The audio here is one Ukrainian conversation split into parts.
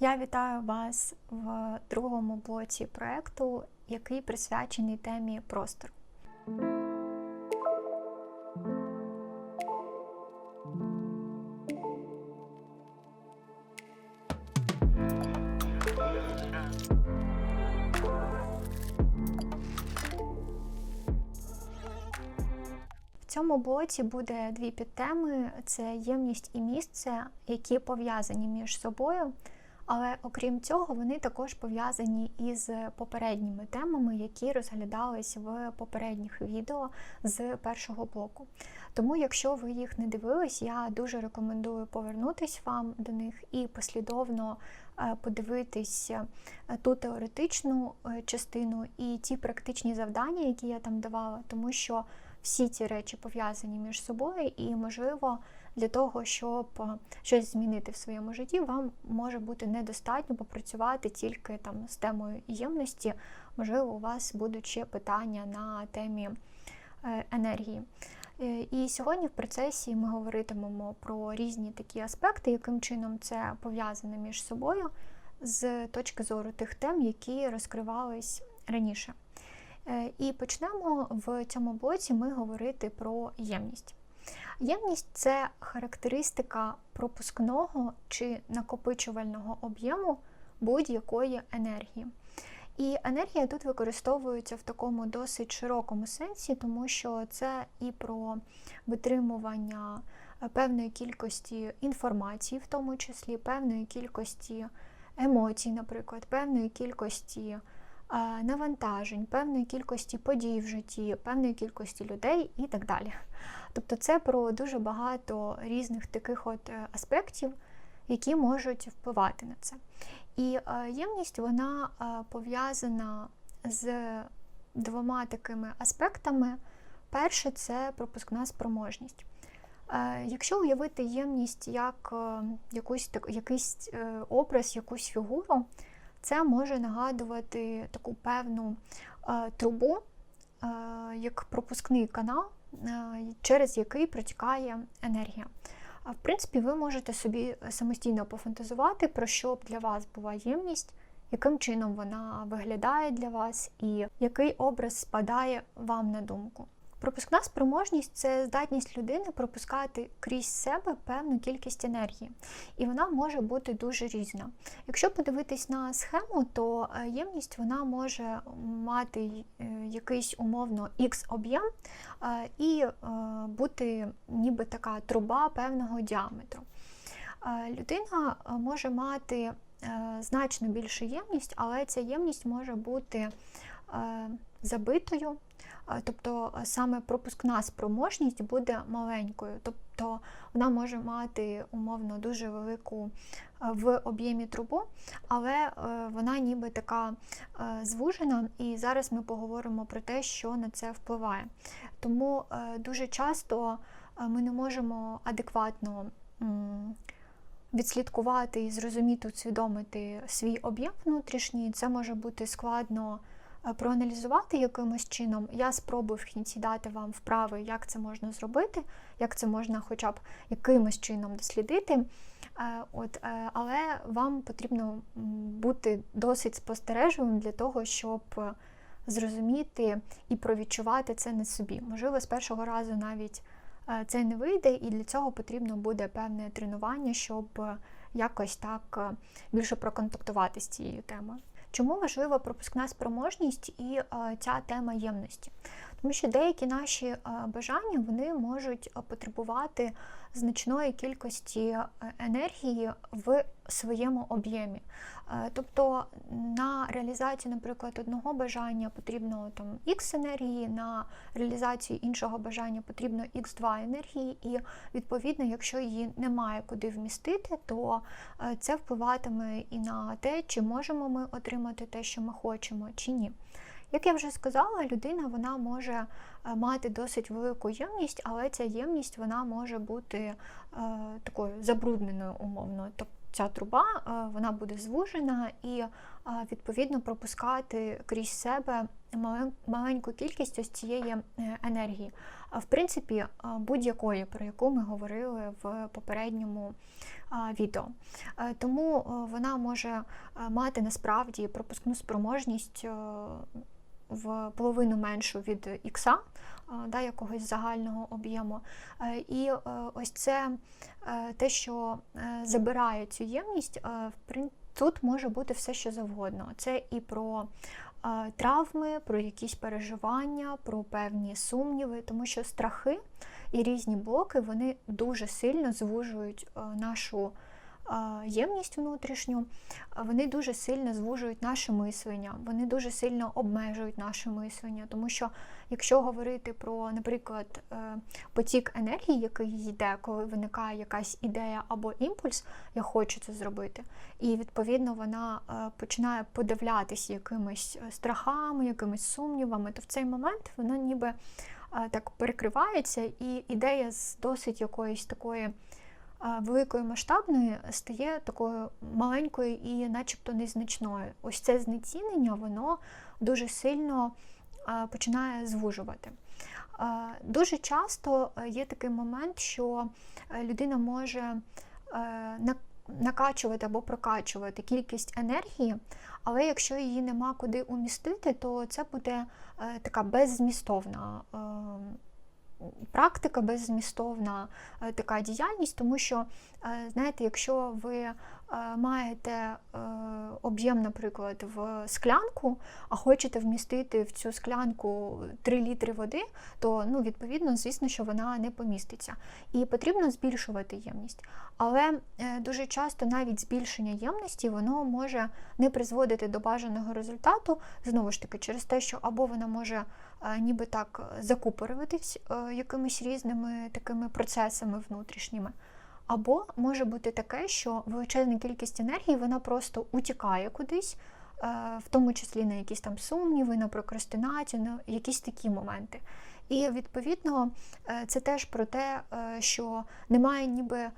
Я вітаю вас в другому блоці проекту, який присвячений темі простору. В цьому блоці буде дві підтеми: це ємність і місце, які пов'язані між собою. Але окрім цього, вони також пов'язані із попередніми темами, які розглядались в попередніх відео з першого блоку. Тому, якщо ви їх не дивились, я дуже рекомендую повернутись вам до них і послідовно е, подивитись е, ту теоретичну е, частину і ті практичні завдання, які я там давала, тому що всі ці речі пов'язані між собою, і, можливо, для того, щоб е, щось змінити в своєму житті, вам може бути недостатньо попрацювати тільки там з темою ємності. Можливо, у вас будуть ще питання на темі е, енергії. Е, І сьогодні в процесі ми говоритимемо про різні такі аспекти, яким чином це пов'язане між собою з точки зору тих тем, які розкривались раніше. Е, І почнемо в цьому блоці ми говорити про ємність. Ємність це характеристика пропускного чи накопичувального об'єму будь-якої енергії. І енергія тут використовується в такому досить широкому сенсі, тому що це і про витримування е, певної кількості інформації, в тому числі певної кількості емоцій, наприклад, певної кількості навантажень, певної кількості подій в житті, певної кількості людей і так далі. Тобто це про дуже багато різних таких от е, аспектів, які можуть впливати на це. І е, ємність вона е, пов'язана з двома такими аспектами. Перше це пропускна спроможність. Якщо уявити ємність як якусь, так, якийсь образ, якусь фігуру, це може нагадувати таку певну трубу, як пропускний канал, через який протікає енергія. В принципі, ви можете собі самостійно пофантазувати, про що для вас була ємність, яким чином вона виглядає для вас, і який образ спадає вам на думку. Пропускна спроможність це здатність людини пропускати крізь себе певну кількість енергії, і вона може бути дуже різна. Якщо подивитись на схему, то ємність вона може мати якийсь умовно X об'єм і бути ніби така труба певного діаметру. Людина може мати значно більшу ємність, але ця ємність може бути забитою. Тобто саме пропускна спроможність буде маленькою, тобто вона може мати умовно дуже велику в об'ємі трубу, але вона ніби така звужена, і зараз ми поговоримо про те, що на це впливає. Тому дуже часто ми не можемо адекватно відслідкувати і зрозуміти, усвідомити свій об'єм внутрішній, це може бути складно проаналізувати якимось чином. Я спробую в кінці дати вам вправи, як це можна зробити, як це можна хоча б якимось чином дослідити. От, Але вам потрібно бути досить спостережливим для того, щоб зрозуміти і провідчувати це на собі. Можливо, з першого разу навіть це не вийде, і для цього потрібно буде певне тренування, щоб якось так більше проконтактувати з цією темою. Чому важлива пропускна спроможність і е, ця тема ємності? Тому що деякі наші е, бажання вони можуть потребувати значної кількості енергії в своєму об'ємі. Тобто на реалізацію, наприклад, одного бажання потрібно там X енергії, на реалізацію іншого бажання потрібно X2 енергії, і відповідно, якщо її немає куди вмістити, то це впливатиме і на те, чи можемо ми отримати те, що ми хочемо, чи ні. Як я вже сказала, людина вона може мати досить велику ємність, але ця ємність вона може бути е, такою забрудненою умовно. Тобто ця труба вона буде звужена і відповідно пропускати крізь себе мален- маленьку кількість ось цієї е, енергії. В принципі, е, будь-якої, про яку ми говорили в попередньому відео. Е, Тому е, вона може е, мати насправді пропускну спроможність е, в половину меншу від ікса, е, да, якогось загального об'єму. Е, І е, ось це те, що забирає цю ємність, тут може бути все, що завгодно. Це і про травми, про якісь переживання, про певні сумніви, тому що страхи і різні блоки вони дуже сильно звужують нашу ємність внутрішню, вони дуже сильно звужують наше мислення, вони дуже сильно обмежують наше мислення. Тому що, якщо говорити про, наприклад, е, потік енергії, який йде, коли виникає якась ідея або імпульс, я хочу це зробити, і відповідно вона е, починає подивлятися якимись е, страхами, якимись сумнівами, то в цей момент вона ніби так перекривається, і ідея з досить якоїсь такої великої масштабної стає такою маленькою і начебто незначною. Ось це знецінення, воно дуже сильно починає звужувати. Дуже часто е, є такий момент, що е, людина може е, накачувати або прокачувати кількість енергії, але якщо її нема куди умістити, то це буде така беззмістовна е, практика, беззмістовна е, така діяльність, тому що, е, знаєте, якщо ви е, маєте об'єм, наприклад, в склянку, а хочете вмістити в цю склянку 3 літри води, то ну, відповідно, звісно, що вона не поміститься. І потрібно збільшувати ємність. Але дуже часто навіть збільшення ємності воно може не призводити до бажаного результату, знову ж таки, через те, що або вона може ніби так закупорюватись е, якимись різними такими процесами внутрішніми. Або може бути таке, що величезна кількість енергії вона просто утікає кудись, е, в тому числі на якісь там сумніви, на прокрастинацію, на якісь такі моменти. І відповідно е, це теж про те, е, що немає ніби е,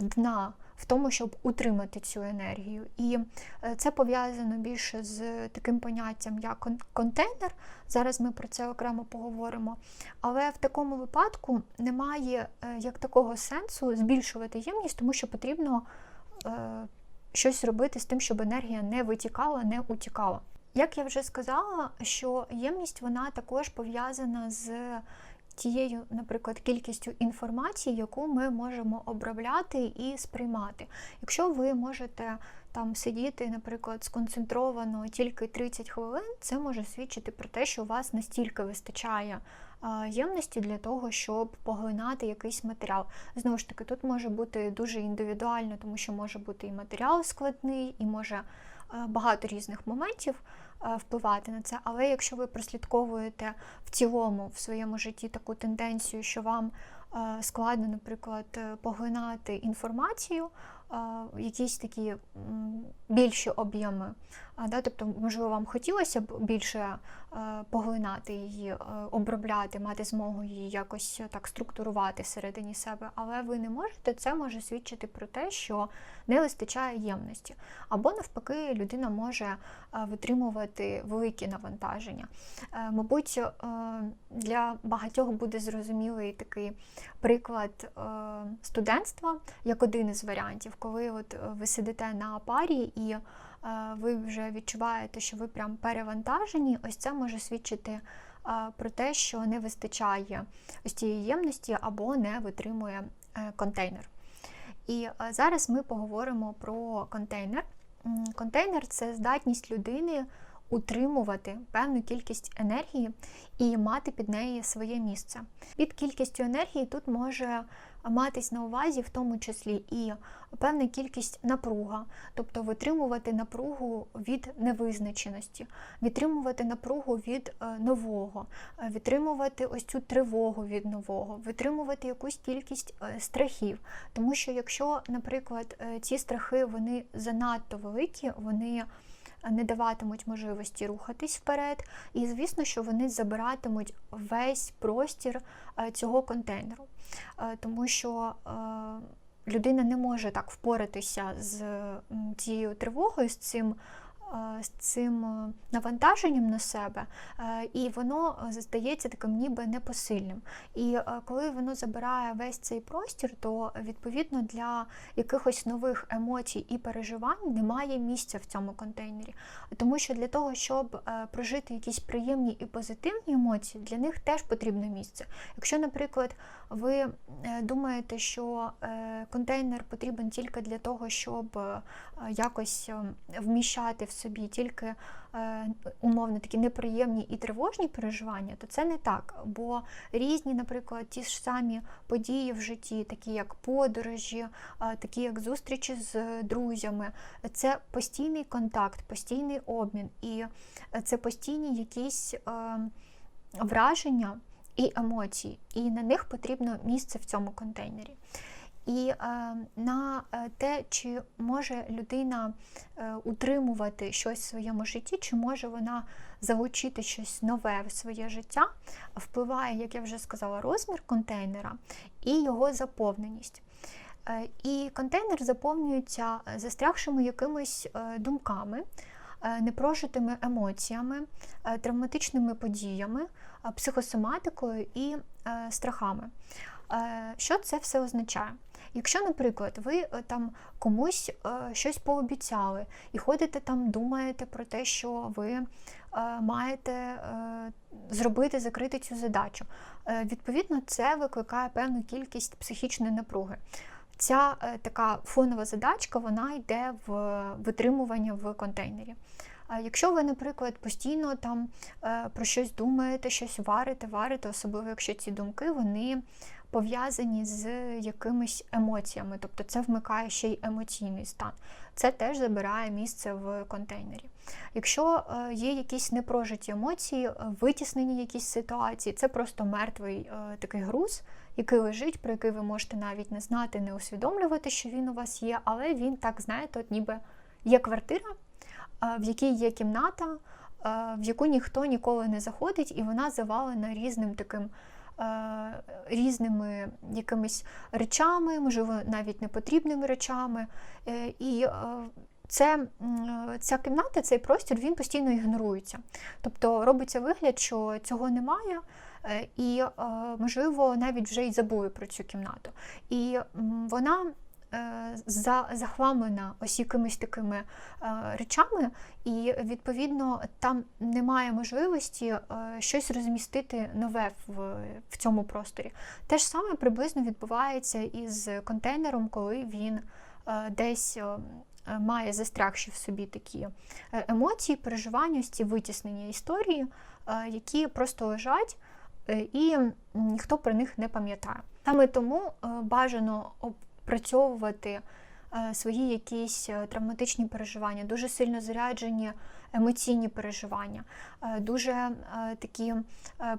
дна в тому, щоб утримати цю енергію. І е, це пов'язано більше з таким поняттям, як контейнер. Зараз ми про це окремо поговоримо. Але в такому випадку немає е, як такого сенсу збільшувати ємність, тому що потрібно е, щось робити з тим, щоб енергія не витікала, не утікала. Як я вже сказала, що ємність вона також пов'язана з тією, наприклад, кількістю інформації, яку ми можемо обробляти і сприймати. Якщо ви можете там сидіти, наприклад, сконцентровано тільки 30 хвилин, це може свідчити про те, що у вас настільки вистачає ємності для того, щоб поглинати якийсь матеріал. Знову ж таки, тут може бути дуже індивідуально, тому що може бути і матеріал складний, і може е, багато різних моментів впливати на це. Але якщо ви прослідковуєте в цілому в своєму житті таку тенденцію, що вам е, складно, наприклад, е, поглинати інформацію, е, якісь такі більші об'єми, да, тобто, можливо, вам хотілося б більше е, поглинати її, е, обробляти, мати змогу її якось так структурувати всередині себе, але ви не можете, це може свідчити про те, що не вистачає ємності. Або навпаки, людина може е, витримувати великі навантаження. Е, Мабуть, е, для багатьох буде зрозумілий такий приклад е, студентства як один із варіантів, коли от е, ви сидите на парі і е, ви вже відчуваєте, що ви прям перевантажені, ось це може свідчити про те, що не вистачає ось цієї ємності або не витримує е, контейнер. І е, зараз ми поговоримо про контейнер. Контейнер це здатність людини утримувати певну кількість енергії і мати під неї своє місце. Під кількістю енергії тут може матись на увазі, в тому числі і певна кількість напруга, тобто витримувати напругу від невизначеності, відтримувати напругу від е, нового, е, відтримувати ось цю тривогу від нового, витримувати якусь кількість е, страхів. Тому що якщо, наприклад, ці страхи вони занадто великі, вони не даватимуть можливості рухатись вперед, і звісно, що вони забиратимуть весь простір цього контейнеру, тому що е, людина не може так впоратися з цією тривогою, з цим е, з цим е, навантаженням на себе, е, і воно е, здається таким ніби непосильним. І е, коли воно забирає весь цей простір, то відповідно для якихось нових емоцій і переживань немає місця в цьому контейнері. Тому що для того, щоб е, прожити якісь приємні і позитивні емоції, для них теж потрібне місце. Якщо, наприклад, ви е, думаєте, що е, контейнер потрібен тільки для того, щоб е, якось вміщати в собі тільки умовно такі неприємні і тривожні переживання, то це не так. Бо різні, наприклад, ті ж самі події в житті, такі як подорожі, такі як зустрічі з друзями, це постійний контакт, постійний обмін, і це постійні якісь враження і емоції, і на них потрібно місце в цьому контейнері. І е, на е, те, чи може людина е, утримувати щось в своєму житті, чи може вона залучити щось нове в своє життя, впливає, як я вже сказала, розмір контейнера і його заповненість. Е, і контейнер заповнюється застрягшими якимись е, думками, е, непрожитими емоціями, е, травматичними подіями, психосоматикою і е, страхами. Е, Що це все означає? Якщо, наприклад, ви е, там комусь е, щось пообіцяли і ходите там, думаєте про те, що ви е, маєте е, зробити, закрити цю задачу, е, відповідно, це викликає певну кількість психічної напруги. Ця е, така фонова задачка вона йде в витримування в контейнері. Якщо ви, наприклад, постійно там е, про щось думаєте, щось варите, варите, особливо якщо ці думки вони пов'язані з якимись емоціями, тобто це вмикає ще й емоційний стан. Це теж забирає місце в контейнері. Якщо е, є якісь непрожиті емоції, е, витіснені якісь ситуації, це просто мертвий такий груз, який лежить, про який ви можете навіть не знати, не усвідомлювати, що він у вас є, але він так, знаєте, от ніби є квартира, в якій є кімната, в яку ніхто ніколи не заходить, і вона завалена різним таким. Різними якимись речами, можливо, навіть непотрібними речами. І це, ця кімната, цей простір, він постійно ігнорується. Тобто робиться вигляд, що цього немає, і, можливо, навіть вже й забули про цю кімнату. І вона захламлена ось якимись такими речами, і відповідно там немає можливості щось розмістити нове в, в цьому просторі. Те ж саме приблизно відбувається із контейнером, коли він десь. Має застрягші в собі такі емоції, переживання, ці витіснення історії, які просто лежать, і ніхто про них не пам'ятає. Саме тому бажано опрацьовувати свої якісь травматичні переживання, дуже сильно заряджені емоційні переживання, дуже такі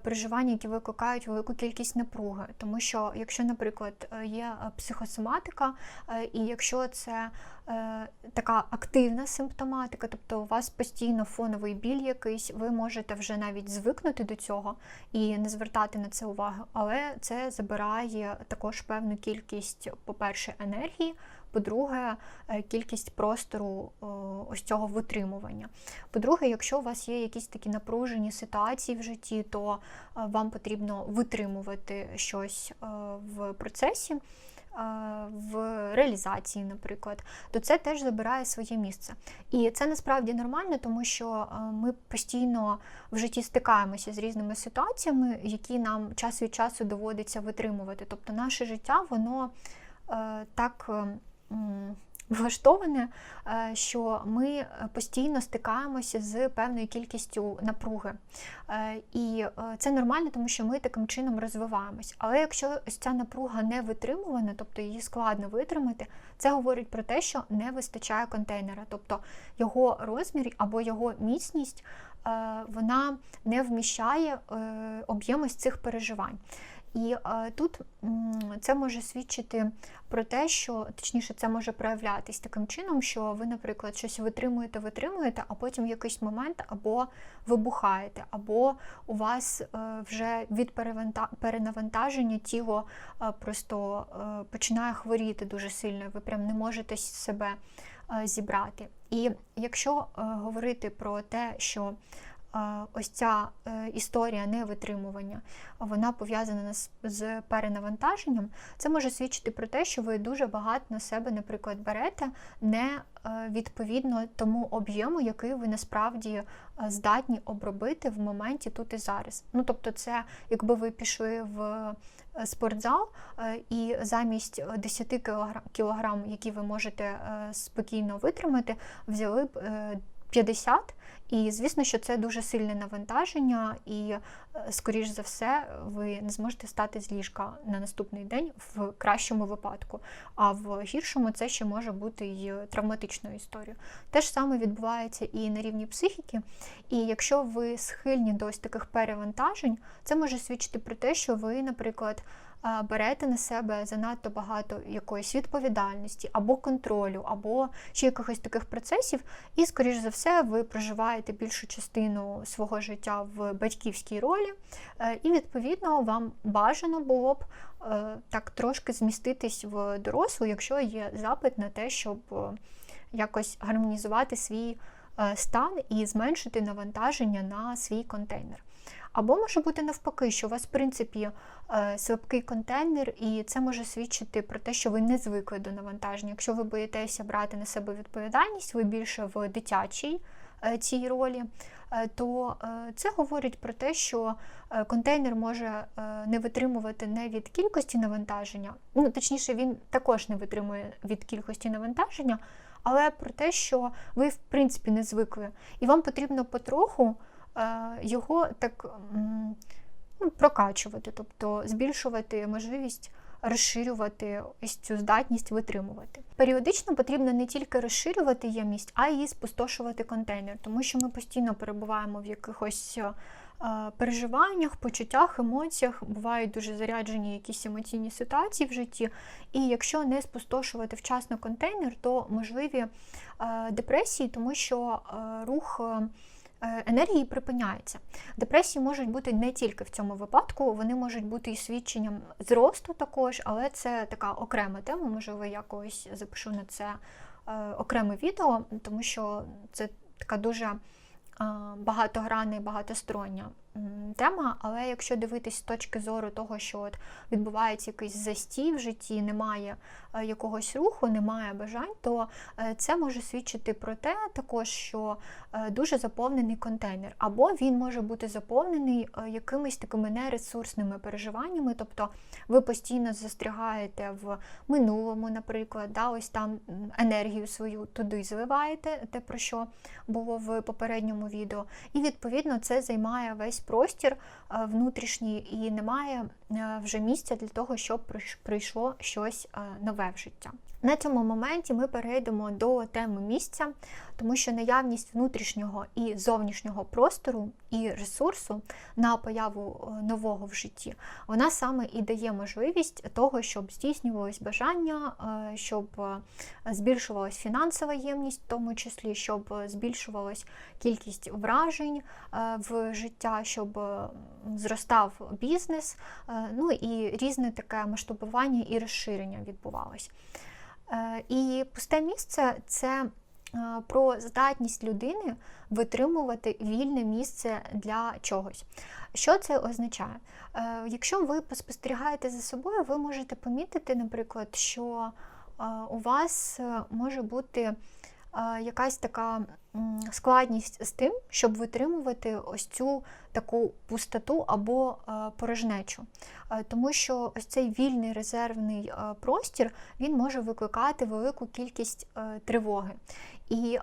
переживання, які викликають велику кількість напруги. Тому що, якщо, наприклад, є психосоматика, і якщо це така активна симптоматика, тобто у вас постійно фоновий біль якийсь, ви можете вже навіть звикнути до цього і не звертати на це увагу, але це забирає також певну кількість, по-перше, енергії. По-друге, кількість простору ось цього витримування. По-друге, якщо у вас є якісь такі напружені ситуації в житті, то вам потрібно витримувати щось в процесі. В реалізації, наприклад, то це теж забирає своє місце. І це насправді нормально, тому що ми постійно в житті стикаємося з різними ситуаціями, які нам час від часу доводиться витримувати. Тобто наше життя, воно так влаштоване, е, що ми постійно стикаємося з певною кількістю напруги. Е, і е, це нормально, тому що ми таким чином розвиваємось. Але якщо ця напруга не витримувана, тобто її складно витримати, це говорить про те, що не вистачає контейнера, тобто його розмір або його міцність вона не вміщає об'єм цих переживань. І е, тут це може свідчити про те, що точніше це може проявлятись таким чином, що ви, наприклад, щось витримуєте, витримуєте, а потім в якийсь момент або вибухаєте, або у вас е, вже від перенавантаження тіло е, просто починає хворіти дуже сильно. Ви прям не можете себе зібрати. І якщо говорити про те, що ось ця е, історія невитримування, вона пов'язана з, перенавантаженням, це може свідчити про те, що ви дуже багато на себе, наприклад, берете не е, відповідно тому об'єму, який ви насправді е, здатні обробити в моменті тут і зараз. Ну тобто, це якби ви пішли в спортзал і замість 10 кілограм, які ви можете спокійно витримати, взяли б 50, і звісно, що це дуже сильне навантаження, і, е, скоріш за все, ви не зможете стати з ліжка на наступний день в кращому випадку. А в гіршому це ще може бути й травматичною історією. Те ж саме відбувається і на рівні психіки. І якщо ви схильні до ось таких перевантажень, це може свідчити про те, що ви, наприклад, е, берете на себе занадто багато якоїсь відповідальності або контролю, або ще якихось таких процесів, і, скоріш за все, ви проживаєте більшу частину свого життя в батьківській ролі, е, і, відповідно, вам бажано було б е, так трошки зміститись в дорослу, якщо є запит на те, щоб е, якось гармонізувати свій стан і зменшити навантаження на свій контейнер. Або може бути навпаки, що у вас, в принципі, е, слабкий контейнер, і це може свідчити про те, що ви не звикли до навантаження. Якщо ви боїтеся брати на себе відповідальність, ви більше в дитячій е, цій ролі, е, то це говорить про те, що контейнер може не витримувати не від кількості навантаження, ну точніше, він також не витримує від кількості навантаження, але про те, що ви в принципі не звикли, і вам потрібно потроху його так ну, прокачувати, тобто збільшувати можливість розширювати ось цю здатність витримувати. Періодично потрібно не тільки розширювати ємність, а й спустошувати контейнер, тому що ми постійно перебуваємо в якихось е, переживаннях, почуттях, емоціях, бувають дуже заряджені якісь емоційні ситуації в житті. І якщо не спустошувати вчасно контейнер, то можливі е, депресії, тому що е, рух. Е, Енергії припиняється. Депресії можуть бути не тільки в цьому випадку, вони можуть бути і свідченням зросту також, але це така окрема тема. Можливо, якось запишу на це е, окреме відео, тому що це така дуже е, багатогранна і багатостороння тема. Але якщо дивитись з точки зору того, що от відбувається якийсь застій в житті, немає е, якогось руху, немає бажань, то е, це може свідчити про те, також, що е, дуже заповнений контейнер, або він може бути заповнений якимись такими нересурсними переживаннями, тобто ви постійно застрягаєте в минулому, наприклад, да, ось там енергію свою туди зливаєте, те про що було в попередньому відео, і відповідно це займає весь простір е, внутрішній, і немає вже місця для того, щоб прийшло щось е, нове в життя. На цьому моменті ми перейдемо до теми місця, тому що наявність внутрішнього і зовнішнього простору і ресурсу на появу е, нового в житті, вона саме і дає можливість того, щоб здійснювалось бажання, е, щоб е, збільшувалась фінансова ємність, в тому числі, щоб е, збільшувалась кількість вражень е, в життя, щоб е, зростав бізнес, е, ну і різне таке масштабування і розширення відбувалось. Е, І пусте місце це е, про здатність людини витримувати вільне місце для чогось. Що це означає? Е, Якщо ви поспостерігаєте за собою, ви можете помітити, наприклад, що е, у вас е, може бути е, якась така складність з тим, щоб витримувати ось цю таку пустоту або е, порожнечу. Е, Тому що ось цей вільний резервний е, простір він може викликати велику кількість тривоги. І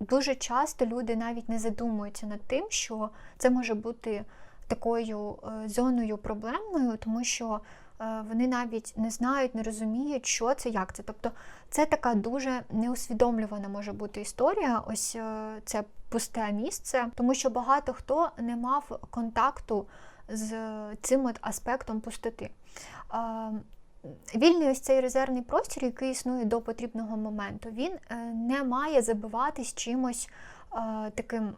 дуже часто люди навіть не задумуються над тим, що це може бути такою зоною проблемною, тому що вони навіть не знають, не розуміють, що це, як це. Тобто це така дуже неусвідомлювана може бути історія. Ось е, це пусте місце, тому що багато хто не мав контакту з цим от аспектом пустоти. Е, Вільний ось цей резервний простір, який існує до потрібного моменту, він е, не має забиватись чимось е, таким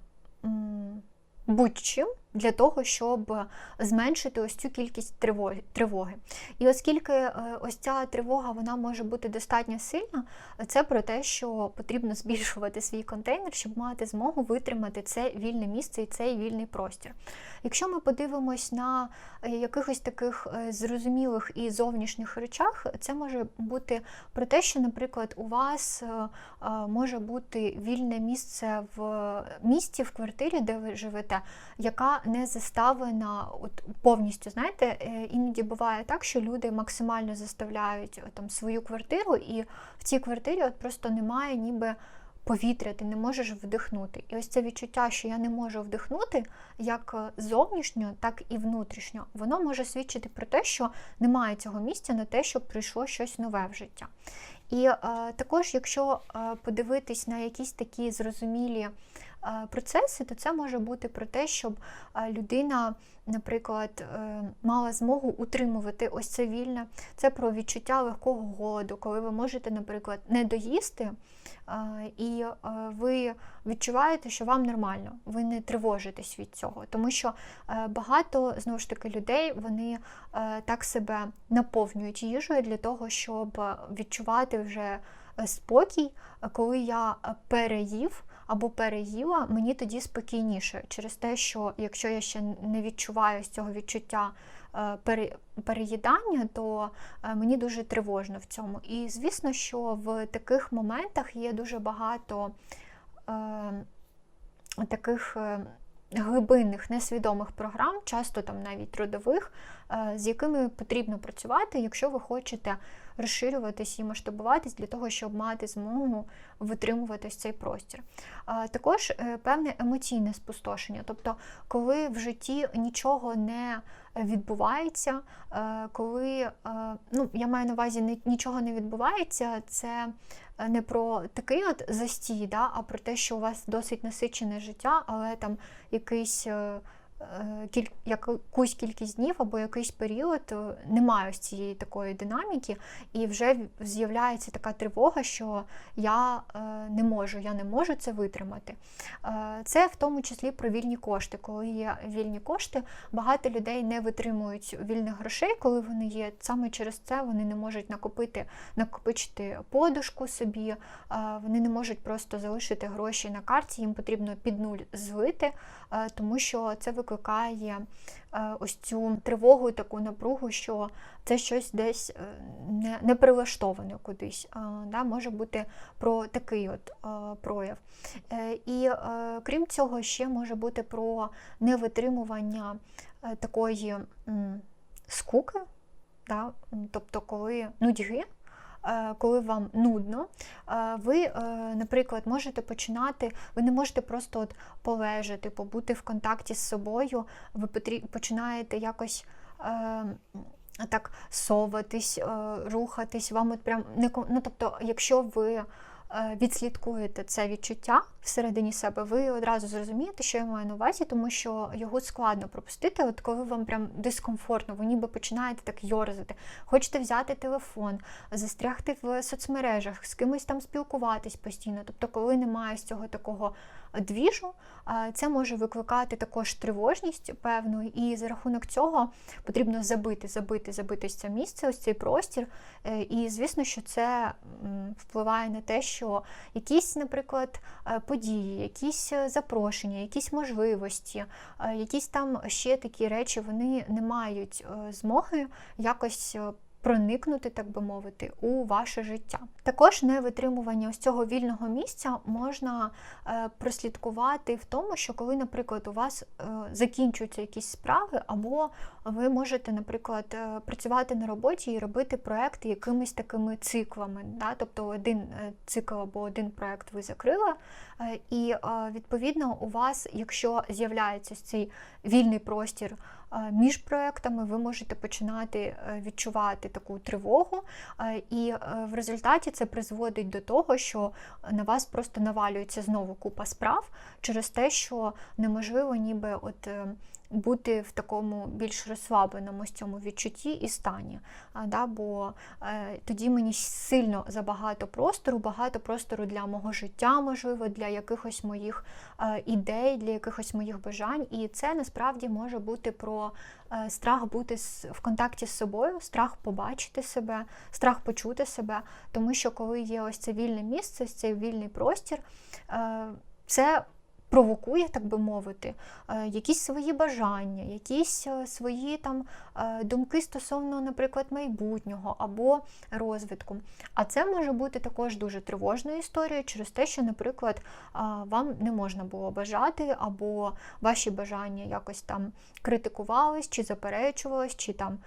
будь-чим, для того, щоб зменшити ось цю кількість тривоги. І оскільки е, ось ця тривога вона може бути достатньо сильна, це про те, що потрібно збільшувати свій контейнер, щоб мати змогу витримати це вільне місце і цей вільний простір. Якщо ми подивимось на е, якихось таких е, зрозумілих і зовнішніх речах, це може бути про те, що, наприклад, у вас може бути вільне місце в місті, в квартирі, де ви живете, яка не заставлена от, повністю. Знаєте, е, іноді буває так, що люди максимально заставляють там свою квартиру, і в цій квартирі от просто немає ніби. Повітря, ти не можеш вдихнути. І ось це відчуття, що я не можу вдихнути, як зовнішньо, так і внутрішньо, воно може свідчити про те, що немає цього місця на те, щоб прийшло щось нове в життя. І е, також, якщо е, подивитись на якісь такі зрозумілі Е, процеси, то це може бути про те, щоб е, людина, наприклад, е, мала змогу утримувати ось це вільне. Це про відчуття легкого голоду, коли ви можете, наприклад, не доїсти, і ви відчуваєте, що вам нормально, ви не тривожитесь від цього. Тому що багато знову ж таки людей вони так себе наповнюють їжею для того, щоб відчувати вже спокій, коли я переїв або переїла, мені тоді спокійніше через те, що якщо я ще не відчуваю з цього відчуття е, переїдання, то е, мені дуже тривожно в цьому. І звісно, що в таких моментах є дуже багато е, таких. Е, глибинних несвідомих програм, часто там навіть трудових, з якими потрібно працювати, якщо ви хочете розширюватись і масштабуватись для того, щоб мати змогу витримувати цей простір. Також е, певне емоційне спустошення, тобто, коли в житті нічого не відбувається, е, коли е, ну, я маю на увазі нічого не відбувається, це не про такий от застій, да, а про те, що у вас досить насичене життя, але там якийсь. Е, якусь кількість днів або якийсь період е, немає ось цієї такої динаміки, і вже з'являється така тривога, що я е, не можу, я не можу це витримати. Це в тому числі про вільні кошти. Коли є вільні кошти, багато людей не витримують вільних грошей, коли вони є. Саме через це вони не можуть накопити, накопичити подушку собі, вони не можуть просто залишити гроші на карті, їм потрібно під нуль злити, тому що це викликає е, ось цю тривогу, таку напругу, що це щось десь е, не, не прилаштоване кудись. Да? Може бути про такий от е, прояв. І крім цього, ще може бути про невитримування такої скуки, да? тобто коли нудьги. Е, коли вам нудно, е, ви, е, наприклад, можете починати, ви не можете просто от полежати, побути в контакті з собою, ви починаєте якось. Так соватись, рухатись, вам от прям не ну, тобто, якщо ви відслідкуєте це відчуття всередині себе, ви одразу зрозумієте, що я маю на увазі, тому що його складно пропустити, от коли вам прям дискомфортно, ви ніби починаєте так йорзати, хочете взяти телефон, застрягти в соцмережах, з кимось там спілкуватись постійно. Тобто, коли немає з цього такого двіжу, це може викликати також тривожність певну, і за рахунок цього потрібно забити, забити, забити це місце, ось цей простір. Е, і звісно, що це впливає на те, що якісь, наприклад, е, події, якісь е, запрошення, якісь можливості, якісь там ще такі речі, вони не мають змоги якось проникнути, так би мовити, у ваше життя. Також невитримування ось цього вільного місця можна е, прослідкувати в тому, що коли, наприклад, у вас е, закінчуються якісь справи, або ви можете, наприклад, е, працювати на роботі і робити проекти якимись такими циклами. Да? Тобто один цикл або один проект ви закрили, і відповідно у вас, якщо з'являється цей вільний простір між проектами ви можете починати е, відчувати таку тривогу, е, і в результаті це призводить до того, що на вас просто навалюється знову купа справ через те, що неможливо ніби от бути в такому більш розслабленому з цьому відчутті і стані. Да, Бо е, тоді мені сильно забагато простору, багато простору для мого життя, можливо, для якихось моїх е, ідей, для якихось моїх бажань. І це насправді може бути про е, страх бути в контакті з собою, страх побачити себе, страх почути себе. Тому що коли є ось це вільне місце, цей вільний простір, е, це провокує, так би мовити, е, якісь свої бажання, якісь е, свої там е, думки стосовно, наприклад, майбутнього або розвитку. А це може бути також дуже тривожною історією через те, що, наприклад, вам не можна було бажати, або ваші бажання якось там критикувались, чи заперечувались, чи там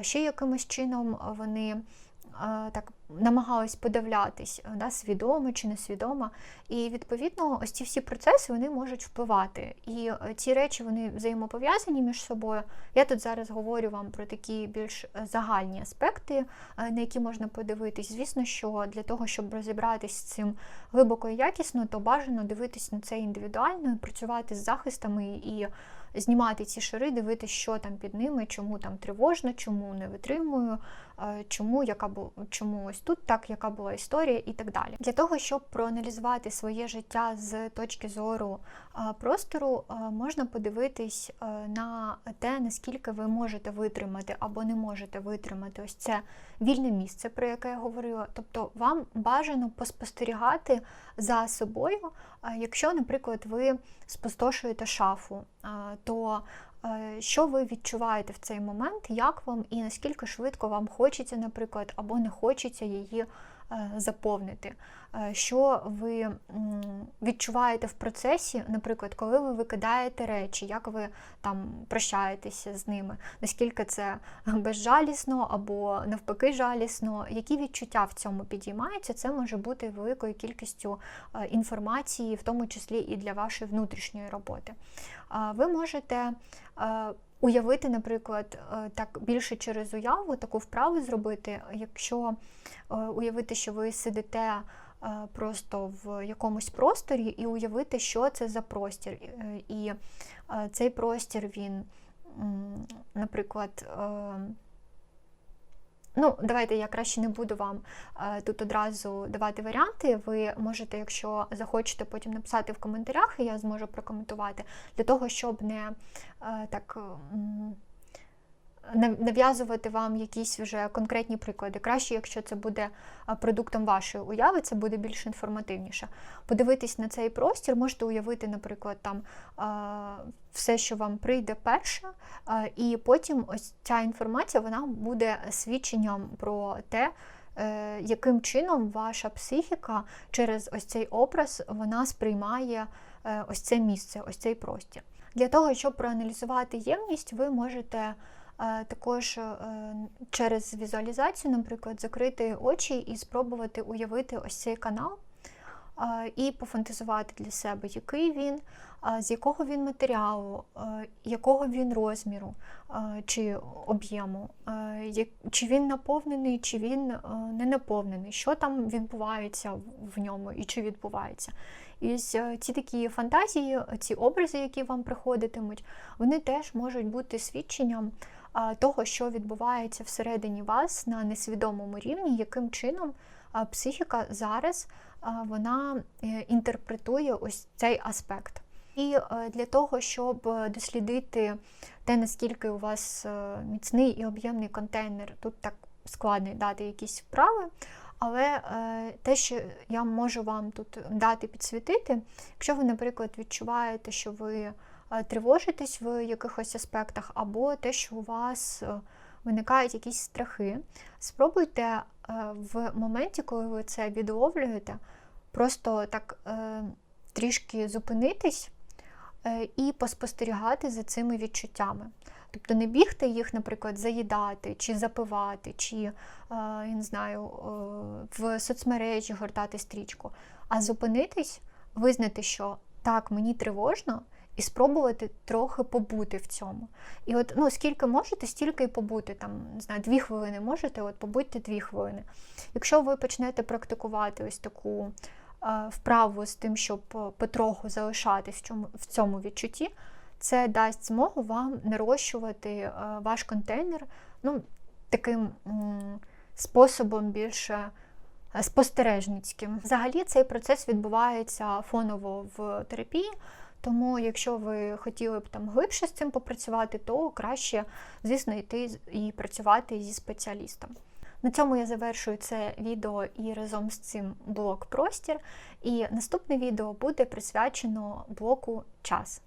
ще якимось чином вони так намагалась подивлятись, да, свідомо чи несвідомо. І відповідно, ось ці всі процеси вони можуть впливати. І е, ці речі вони взаємопов'язані між собою. Я тут зараз говорю вам про такі більш е, загальні аспекти, е, на які можна подивитись. Звісно, що для того, щоб розібратись з цим глибоко і якісно, то бажано дивитись на це індивідуально, працювати з захистами і знімати ці шари, дивитися, що там під ними, чому там тривожно, чому не витримую, е, чому яка бу... чому ось тут так, яка була історія і так далі. Для того, щоб проаналізувати своє життя з точки зору е, простору, е, можна подивитись на те, наскільки ви можете витримати або не можете витримати ось це вільне місце, про яке я говорила. Тобто вам бажано поспостерігати за собою, якщо, наприклад, ви спустошуєте шафу, то е, що ви відчуваєте в цей момент, як вам і наскільки швидко вам хочеться, наприклад, або не хочеться її Е, заповнити. Е, що ви відчуваєте в процесі, наприклад, коли ви викидаєте речі, як ви там прощаєтеся з ними, наскільки це безжалісно або навпаки жалісно, які відчуття в цьому підіймаються, це може бути великою кількістю е, інформації, в тому числі і для вашої внутрішньої роботи. Ви можете уявити, наприклад, е, так більше через уяву таку вправу зробити, якщо е, уявити, що ви сидите е, просто в якомусь просторі, і уявити, що це за простір. І цей простір він, наприклад, Ну, давайте я краще не буду вам е, тут одразу давати варіанти. Ви можете, якщо захочете, потім написати в коментарях, і я зможу прокоментувати, для того, щоб не е, так. Нав'язувати вам якісь вже конкретні приклади. Краще, якщо це буде продуктом вашої уяви, це буде більш інформативніше. Подивитись на цей простір, можете уявити, наприклад, там все, що вам прийде перше, і потім ось ця інформація вона буде свідченням про те. Е, яким чином ваша психіка через ось цей образ вона сприймає е, ось це місце, ось цей простір. Для того, щоб проаналізувати ємність, ви можете також е, через візуалізацію, наприклад, закрити очі і спробувати уявити ось цей канал е, і пофантазувати для себе, який він, з якого він матеріалу, якого він розміру чи об'єму, чи він наповнений, чи він не наповнений, що там відбувається в ньому і чи відбувається. І ці такі фантазії, ці образи, які вам приходитимуть, вони теж можуть бути свідченням того, що відбувається всередині вас на несвідомому рівні, яким чином психіка зараз вона е, інтерпретує ось цей аспект. І е, для того, щоб дослідити те, наскільки у вас е, міцний і об'ємний контейнер, тут так складно дати якісь вправи. Але те, що я можу вам тут дати підсвітити, якщо ви, наприклад, відчуваєте, що ви тривожитесь в якихось аспектах, або те, що у вас е, виникають якісь страхи. Спробуйте е, в моменті, коли ви це відловлюєте, просто так трішки зупинитись і поспостерігати за цими відчуттями. Тобто не бігти їх, наприклад, заїдати, чи запивати, чи я не знаю, в соцмережі гортати стрічку, а зупинитись, визнати, що так, мені тривожно, і спробувати трохи побути в цьому. І от ну, скільки можете, стільки і побути. Там, не знаю, дві хвилини можете, от побудьте дві хвилини. Якщо ви почнете практикувати ось таку е, вправу з тим, щоб е, потроху залишатись в цьому, в цьому відчутті, це дасть змогу вам нарощувати е, ваш контейнер ну, таким м, способом більше е, спостережницьким. Взагалі цей процес відбувається фоново в терапії. Тому, якщо ви хотіли б там глибше з цим попрацювати, то краще, звісно, йти і працювати зі спеціалістом. На цьому я завершую це відео і разом з цим блок простір. І наступне відео буде присвячено блоку час.